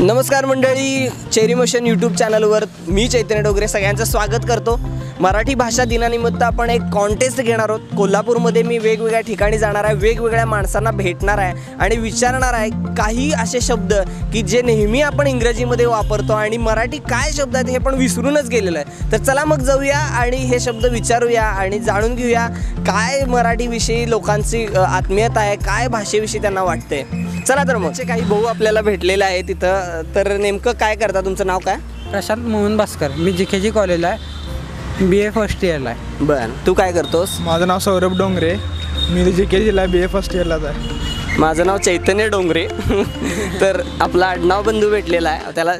नमस्कार मंडळी cherry motion YouTube चॅनलवर मी चैतन्य डोगरे सगळ्यांचं स्वागत करतो. मराठी भाषा दिनानिमित्त आपण एक कॉन्टेस्ट घेणार आहोत. कोल्हापूरमध्ये मी वेगवेगळ्या ठिकाणी जाणार आहे वेगवेगळ्या माणसांना भेटणार आहे आणि विचारणार आहे काही असे शब्द की जे नेहमी आपण इंग्रजीमध्ये वापरतो आणि मराठी काय शब्द आहेत हे पण विसरूनच गेलेलं आहे. तर चला मग जाऊया आणि हे शब्द विचारूया आणि जाणून घेऊया काय मराठीविषयी लोकांची आत्मीयता आहे काय भाषेविषयी त्यांना वाटते चला तर मग. काही भाऊ आपल्याला भेटलेला आहे तिथं तर नेमकं काय करता? तुमचं नाव काय? प्रशांत मोहन भास्कर. मी जी के जी कॉलेजला आहे. बी ए फर्स्ट इयरला आहे. बर. तू काय करतोस? माझं नाव सौरभ डोंगरे. मी जी के जीला बी ए फर्स्ट इयरलाच आहे. माझं नाव चैतन्य डोंगरे. तर आपला आडनाव बंधू भेटलेला आहे. त्याला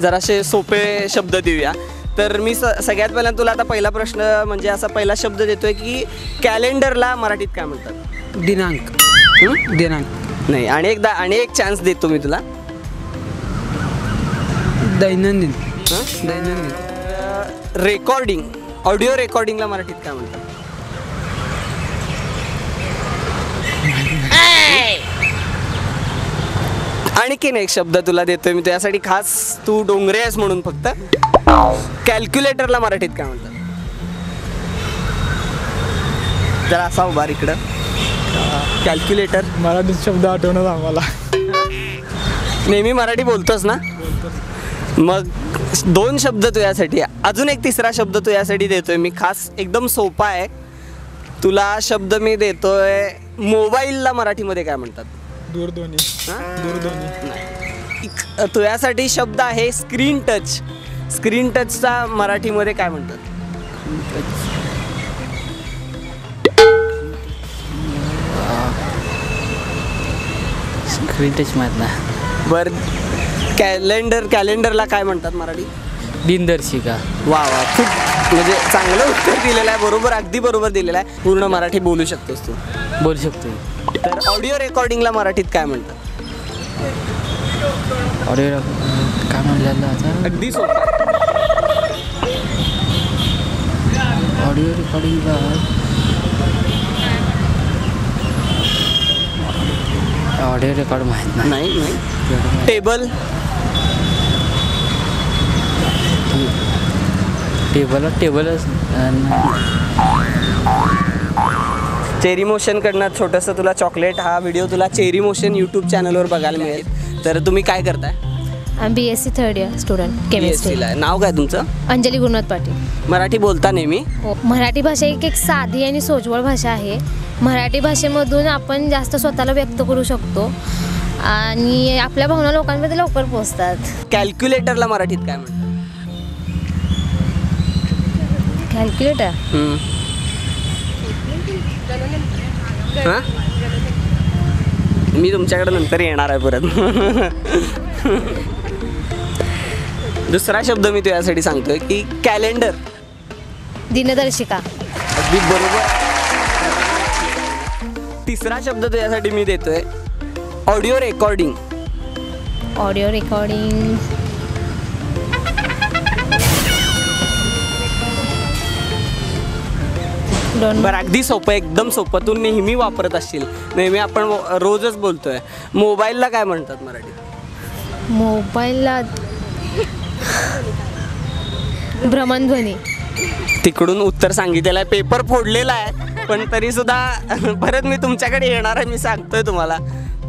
जरासे सोपे शब्द देऊया. तर मी स सगळ्यात पहिल्यांदा तुला आता पहिला प्रश्न म्हणजे असा पहिला शब्द देतोय की कॅलेंडरला मराठीत काय म्हणतात? दिनांक. हं? दिनांक. नाही आणि एकदा आणि एक चान्स देतो मी तुला. दैनंदिन. हं? दैनंदिन. रेकॉर्डिंग ऑडिओ रेकॉर्डिंगला मराठीत काय म्हणतात? आणखीन एक शब्द तुला देतोय मी त्यासाठी खास तू डोंगरे आहेस म्हणून फक्त. कॅल्क्युलेटरला मराठीत काय म्हणतात? जरा असा उभा इकडं. कॅल्क्युलेटर. मराठीत शब्द आठवणच आम्हाला. नेहमी मराठी बोलतोस ना? मग दोन शब्द तू यासाठी अजून एक तिसरा शब्द तू यासाठी देतोय. मी खास एकदम सोपा आहे. तुला शब्द मी देतोय मोबाईलला मराठीमध्ये काय म्हणतात? दूरध्वनी. हा? दूरध्वनी. एक तुझ्यासाठी शब्द आहे स्क्रीन टच स्क्रीन टचचा मराठीमध्ये काय म्हणतात? स्क्रीन टच माहीत नाही. बर. कॅलेंडर कॅलेंडरला काय म्हणतात मराठी? दिनदर्शिका. वा वा खूप म्हणजे चांगलं उत्तर दिलेलं आहे बरोबर अगदी बरोबर दिलेलं आहे. पूर्ण मराठी बोलू शकतोस तू. बोलू शकतो. तर ऑडिओ रेकॉर्डिंगला मराठीत काय म्हणतात? ऑडिओ काय म्हणलेलं आता? अगदी सोपं. ऑडिओ रेकॉर्डिंगला ऑडिओ रेकॉर्ड माहीत नाही. नाही नाही. टेबल? टेबल टेबलच. चेरी मोशनकडनं छोटंसं तुला चॉकलेट हा व्हिडिओ तुला चेरी मोशन यूट्यूब चॅनलवर बघायला मिळेल. तर तुम्ही काय करताय? B S C third year student chemistry BSc ला आहे. नाव काय तुमचं? अंजली गुरुनाथ पाटील. मराठी बोलता नेहमी? हो. मराठी भाषा एक एक साधी आणि सोजवळ भाषा आहे. मराठी भाषेमधून आपण जास्त स्वतःला व्यक्त करू शकतो. आणि आपल्या भावना लोकांमध्ये लवकर पोचतात कॅल्क्युलेटरला मराठीत काय म्हणतात? हा? मी तुमच्याकडे नंतर येणार आहे परत. दुसरा शब्द मी तुझ्यासाठी सांगतोय की कॅलेंडर दिनदर्शिका. अगदी बरोबर. तिसरा शब्द तुझ्यासाठी मी देतोय. ऑडिओ रेकॉर्डिंग ऑडिओ रेकॉर्डिंग दोन बरं अगदी सोपं एकदम सोपं. तू नेहमी वापरत असशील. नेहमी आपण रोजच बोलतोय. मोबाईलला काय म्हणतात मराठीत मोबाईलला भ्रमणध्वनी. तिकडून उत्तर सांगितलेलं आहे. पेपर फोडलेला आहे. पण तरी सुद्धा परत मी तुमच्याकडे येणार आहे मी सांगतोय तुम्हाला.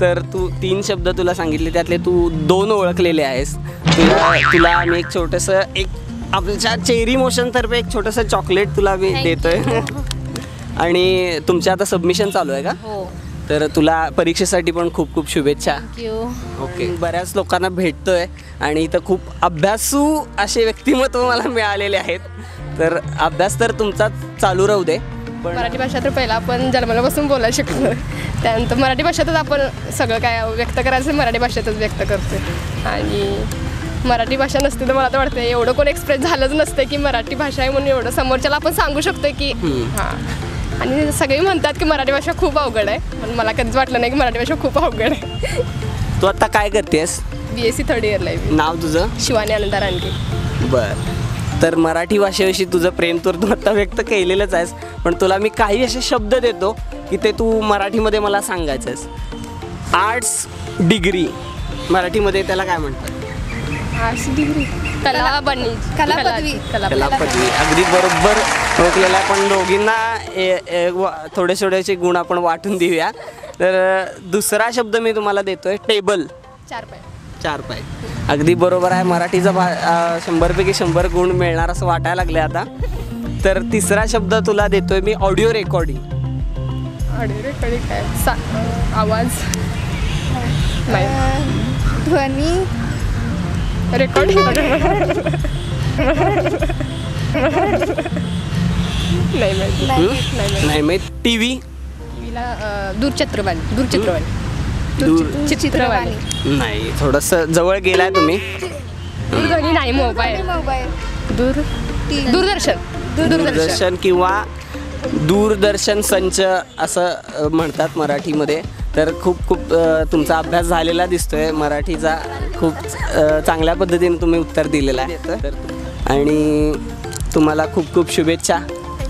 तर तू तीन शब्द तुला सांगितले. त्यातले तू दोन ओळखलेले आहेस. तुला तुला मी एक छोटंसं एक आमच्या चेरी मोशनतर्फे एक छोटंसं चॉकलेट तुला मी देतोय. आणि तुमच्या आता सबमिशन चालू आहे का? हो. तर तुला परीक्षेसाठी पण खूप खूप शुभेच्छा. ओके बऱ्याच लोकांना भेटतोय आणि इथं खूप अभ्यासू असे व्यक्तिमत्व मला मिळालेले आहेत. तर अभ्यास तर तुमचा चालू राहू दे पण मराठी भाषा तर पहिला आपण जन्मल्यापासून बोलायला शिकलो त्यानंतर मराठी भाषेतच आपण सगळं काय व्यक्त करायचं मराठी भाषेतच व्यक्त करतो आणि मराठी भाषा नसते तर मला तर वाटतं एवढं कोण एक्सप्रेस झालंच नसतं की मराठी भाषा आहे म्हणून एवढं समोरच्याला आपण सांगू शकतो की हां. आणि सगळे म्हणतात की मराठी भाषा खूप अवघड आहे. पण मला कधीच वाटलं नाही की मराठी भाषा खूप अवघड आहे. तू आता काय करतेस? बी एस सी थर्ड इयरला आहे मी. नाव तुझं? शिवानी आनंदा रानके. बर. तर मराठी भाषेविषयी तुझं प्रेम तर तू आता व्यक्त केलेलंच आहेस पण तुला मी काही असे शब्द देतो की ते तू मराठीमध्ये मला सांगायचं आहेस. आर्ट्स डिग्री मराठीमध्ये त्याला काय म्हणतात? आर्ट्स डिग्री कला बनी. कला पदवी. कला कला पदवी. अगदी बरोबर ओळखलेला आहे पण दोघींना ए- ए- वा- थोडे थोडेसे गुण आपण वाटून देऊया. तर दुसरा शब्द मी तुम्हाला देतोय टेबल. चार पाय. चार पाय. अगदी बरोबर आहे मराठीचा भा शंभरपैकी शंभर गुण मिळणार असं वाटायला लागले आता. तर तिसरा शब्द तुला देतोय मी ऑडिओ रेकॉर्डिंग. ऑडिओ रेकॉर्डिंग काय? आवाज? ध्वनी. रेकॉर्डिंग नाही माहिती. नाही माहिती नाही मग टी व्ही टीव्हीला दूरचित्रवाणी दूरचित्रवाणी. दूर चित्रवाणी नाही थोडंसं जवळ गेलाय तुम्ही. दूरध्वनी नाही मोबाईल. मोबाईल. दूर दूरदर्शन. दूरदर्शन किंवा दूरदर्शन संच असं म्हणतात मराठीमध्ये. तर खूप खूप तुमचा अभ्यास झालेला दिसतोय. मराठीचा खूप चांगल्या पद्धतीने तुम्ही उत्तर दिलेलं आहे. तर आणि तुम्हाला खूप खूप शुभेच्छा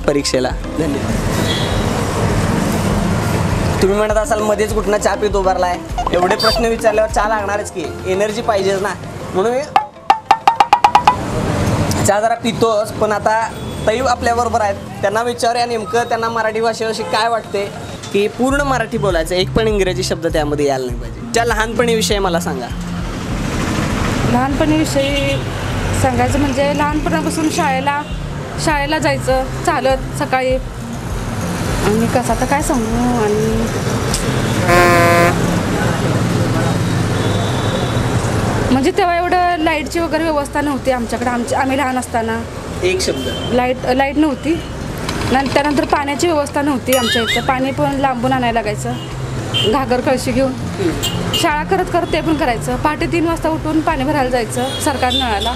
परीक्षेला. धन्यवाद. तुम्ही म्हणत असाल मध्येच कुठनं चहा पित उभारला आहे एवढे प्रश्न विचारल्यावर चहा लागणारच की. एनर्जी पाहिजेच ना. म्हणून चहा जरा पितोच पण आता ताई आपल्याबरोबर आहेत. त्यांना विचारूया नेमकं त्यांना मराठी भाषेविषयी काय वाटते की पूर्ण मराठी बोलायचं. एक पण इंग्रजी शब्द त्यामध्ये यायला नाही पाहिजे. त्या लहानपणीविषयी मला सांगा. लहानपणीविषयी सांगायचं म्हणजे लहानपणापासून शाळेला शाळेला जायचं चालत सकाळी. आणि कसं आता काय सांगू? आणि म्हणजे तेव्हा एवढं लाईटची वगैरे व्यवस्था नव्हती आमच्याकडे. आमची आम्ही लहान असताना. एक शब्द. लाइट लाइट नव्हती. नं त्यानंतर पाण्याची व्यवस्था नव्हती आमच्या इथं. पाणी पण लांबून आणायला लागायचं. घागर कळशी घेऊन. शाळा करत करत ते पण करायचं. पहाटे तीन वाजता उठून पाणी भरायला जायचं सरकार नळाला.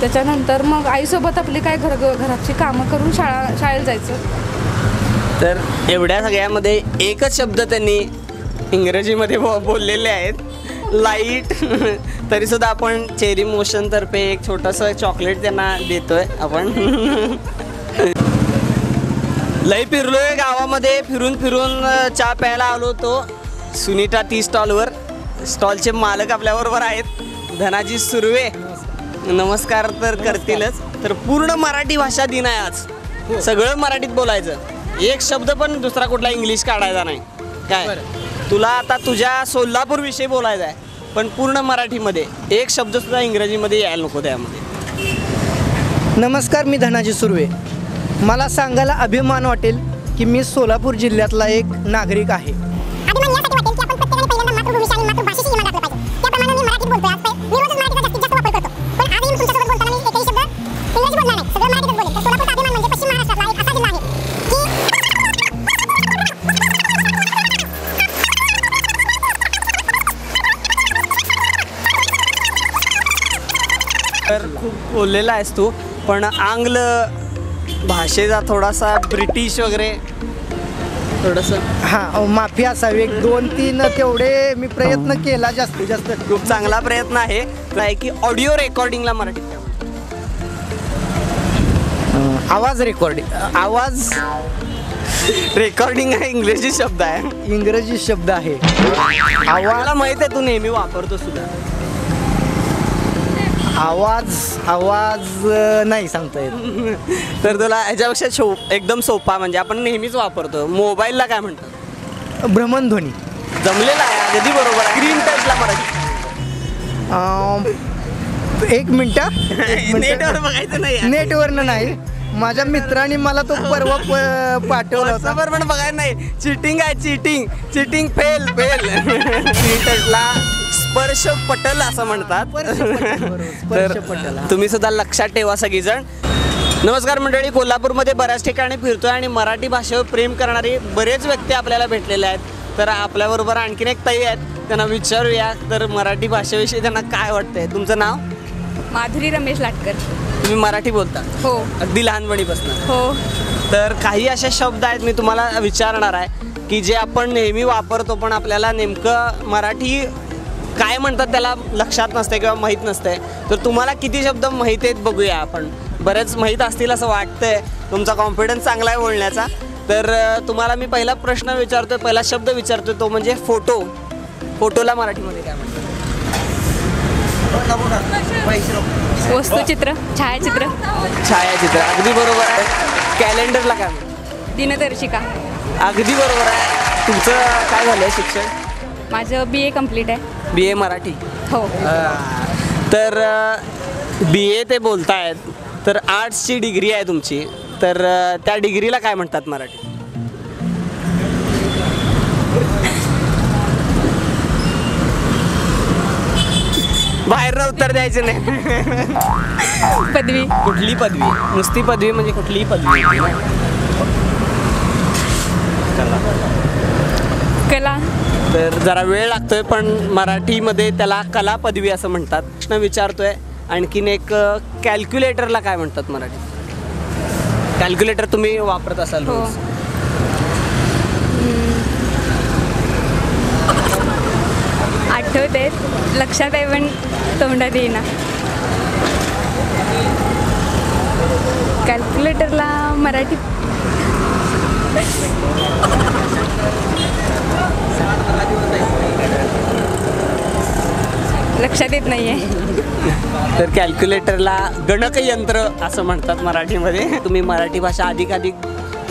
त्याच्यानंतर मग आईसोबत आपली काय घर घराची कामं करून शाळा शाळेला जायचं. तर एवढ्या सगळ्यामध्ये एकच शब्द त्यांनी इंग्रजीमध्ये बोललेले आहेत. लाइट. तरीसुद्धा आपण चेरी मोशनतर्फे एक छोटंसं चॉकलेट त्यांना देतोय आपण. लई फिरलोय गावामध्ये. फिरून फिरून चहा प्यायला आलो होतो. सुनीता टी स्टॉलवर. स्टॉलचे मालक आपल्याबरोबर आहेत. धनाजी सुर्वे. नमस्कार तर करतीलच. तर पूर्ण मराठी भाषा दिन आहे आज. सगळं मराठीत बोलायचं. एक शब्द पण दुसरा कुठला इंग्लिश काढायचा नाही. काय? तुला आता तुझ्या सोलापूर विषयी बोलायचं आहे. पण पूर्ण मराठीमध्ये. एक शब्द सुद्धा इंग्रजीमध्ये यायला नको त्यामध्ये. नमस्कार मी धनाजी सुर्वे. मला सांगायला अभिमान वाटेल की मी सोलापूर जिल्ह्यातला एक नागरिक आहे. अभिमान यासाठी वाटेल की आपण प्रत्येकाने पहिल्यांदा मातृभूमीशी आणि मातृभाषेशी इमान राखलं पाहिजे. त्याप्रमाणे मी मराठीत बोलतोय. आज मी रोजच मराठीचा जास्तीत जास्त वापर करतो. पण आजही मी तुमच्यासोबत बोलताना मी एकही शब्द इंग्रजी बोलणार नाही. सगळं मराठीतच बोलेल. तर सोलापूरचा अभिमान म्हणजे पश्चिम महाराष्ट्रातला एक असा जिल्हा आहे. की तर खूप बोललेला आहेस तू पण आंग्ल भाषेचा थोडासा ब्रिटिश वगैरे. थोडंसं. हां माफी असावी. एक दोन तीन तेवढे मी प्रयत्न केला जास्तीत जास्त. खूप चांगला प्रयत्न आहे. आहे की ऑडिओ रेकॉर्डिंगला काय? अं, आवाज रेकॉर्डिंग आवाज रेकॉर्डिंग हा इंग्रजी शब्द आहे. इंग्रजी शब्द आहे. आवाज मला माहीत आहे तू नेहमी वापरतो सुद्धा. आवाज आवाज अं, नाही सांगता येत. तर तुला ह्याच्यापेक्षा शो एकदम सोपा म्हणजे आपण नेहमीच वापरतो. मोबाईलला काय म्हणतात? भ्रमणध्वनी जमलेला आहे अगदी बरोबर आहे. स्क्रीन टचला मराठी. एक मिनटं नेटवर बघायचं नाही. नेटवरनं नाही. माझ्या मित्राने मला तो परवा प- पाठवला होता. व्हॉट्सअपवर पण बघायला नाही. चिटिंग आहे चिटिंग चिटिंग फेल फेल टचला स्पर्श पटल असं म्हणतात. तुम्ही सुद्धा लक्षात ठेवा सगळीजण. नमस्कार मंडळी कोल्हापूरमध्ये बऱ्याच ठिकाणी फिरतोय आणि मराठी भाषेवर प्रेम करणारे बरेच व्यक्ती आपल्याला भेटलेले आहेत. तर आपल्याबरोबर आणखीन एक ताई आहेत त्यांना विचारूया. तर मराठी भाषेविषयी त्यांना काय वाटतंय? तुमचं नाव? माधुरी रमेश लाटकर. तुम्ही मराठी बोलता? हो. अगदी लहानपणीपासून. हो. तर काही असे शब्द आहेत मी तुम्हाला विचारणार आहे की जे आपण नेहमी वापरतो पण आपल्याला नेमकं मराठी काय म्हणतात त्याला लक्षात नसते किंवा माहीत नसते. तर तुम्हाला किती शब्द माहीत आहेत बघूया आपण. बरेच माहीत असतील असं वाटतंय. तुमचा कॉन्फिडन्स चांगला आहे बोलण्याचा. तर तुम्हाला मी पहिला प्रश्न विचारतोय पहिला शब्द विचारतोय तो म्हणजे फोटो फोटोला मराठीमध्ये काय म्हणतात? वस्तुचित्र छायाचित्र. छायाचित्र अगदी बरोबर आहे. कॅलेंडरला काय म्हणतात? दिनदर्शिका. अगदी बरोबर आहे. तुमचं काय झालं शिक्षण? माझं बी ए कंप्लीट आहे. बी ए मराठी. हो. तर बी ए ते बोलतायत तर आर्ट्सची डिग्री आहे तुमची तर त्या डिग्रीला काय म्हणतात मराठी? बाहेरनं उत्तर द्यायचं नाही. पदवी. कुठली पदवी? नुसती पदवी म्हणजे कुठलीही पदवी. ना. कला. तर जरा वेळ लागतोय पण मराठीमध्ये त्याला कला पदवी असं म्हणतात. प्रश्न विचारतोय आणखीन एक कॅल्क्युलेटरला काय म्हणतात मराठी? कॅल्क्युलेटर तुम्ही वापरत असाल हो. आठवते लक्षात आहे पण तोंडात येईना. कॅल्क्युलेटरला मराठी लक्षात येत नाहीये. तर कॅल्क्युलेटरला गणकयंत्र असं म्हणतात मराठीमध्ये. तुम्ही मराठी भाषा अधिक अधिक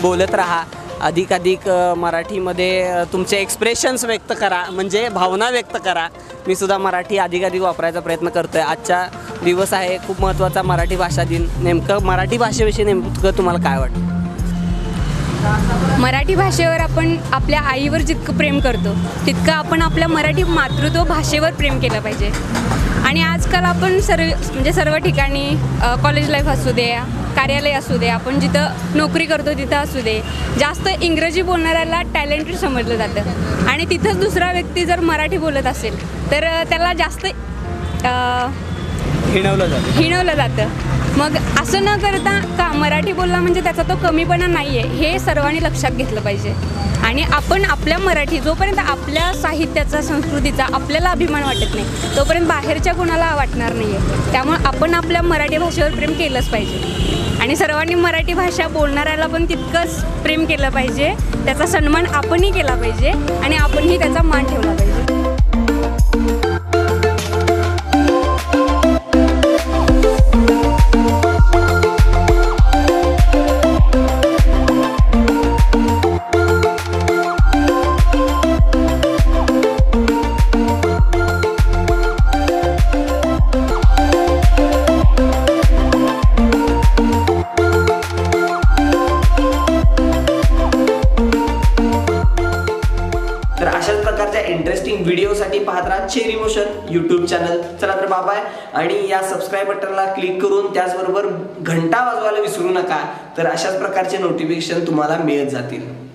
बोलत राहा. अधिक अधिक मराठीमध्ये तुमचे एक्सप्रेशन्स व्यक्त करा. म्हणजे भावना व्यक्त करा. मी सुद्धा मराठी अधिक अधिक वापरायचा प्रयत्न करतो आहे आजचा दिवस आहे खूप महत्त्वाचा मराठी भाषा दिन. नेमकं मराठी भाषेविषयी नेमकं तुम्हाला काय वाटतं? मराठी भाषेवर आपण आपल्या आईवर जितकं प्रेम करतो तितकं आपण आपल्या मराठी मातृत्व भाषेवर प्रेम केलं पाहिजे. आणि आजकाल आपण सर्व म्हणजे सर्व ठिकाणी कॉलेज लाईफ असू दे कार्यालय असू दे आपण जिथं नोकरी करतो तिथं असू दे. जास्त इंग्रजी बोलणाऱ्याला टॅलेंटेड समजलं जातं. आणि तिथंच दुसरा व्यक्ती जर मराठी बोलत असेल तर त्याला जास्त हिणवलं जातं. हिणवलं जातं. मग असं न करता का मराठी बोलला म्हणजे त्याचा तो कमीपणा नाही आहे हे सर्वांनी लक्षात घेतलं पाहिजे. आणि आपण आपल्या मराठी जोपर्यंत आपल्या साहित्याचा संस्कृतीचा आपल्याला अभिमान वाटत नाही तोपर्यंत बाहेरच्या कोणाला वाटणार नाही आहे त्यामुळे आपण आपल्या मराठी भाषेवर प्रेम केलंच पाहिजे. आणि सर्वांनी मराठी भाषा बोलणाऱ्याला पण तितकंच प्रेम केलं पाहिजे. त्याचा सन्मान आपणही केला पाहिजे आणि आपणही त्याचा मान ठेवला पाहिजे. प्रकारच्या इंटरेस्टिंग व्हिडिओसाठी पाहत राहा चेरी मोशन यूट्यूब चॅनल चला तर बाबाय आणि या सबस्क्राईब बटनला क्लिक करून त्याचबरोबर घंटा वाजवायला विसरू नका. तर अशाच प्रकारचे नोटिफिकेशन तुम्हाला मिळत जातील.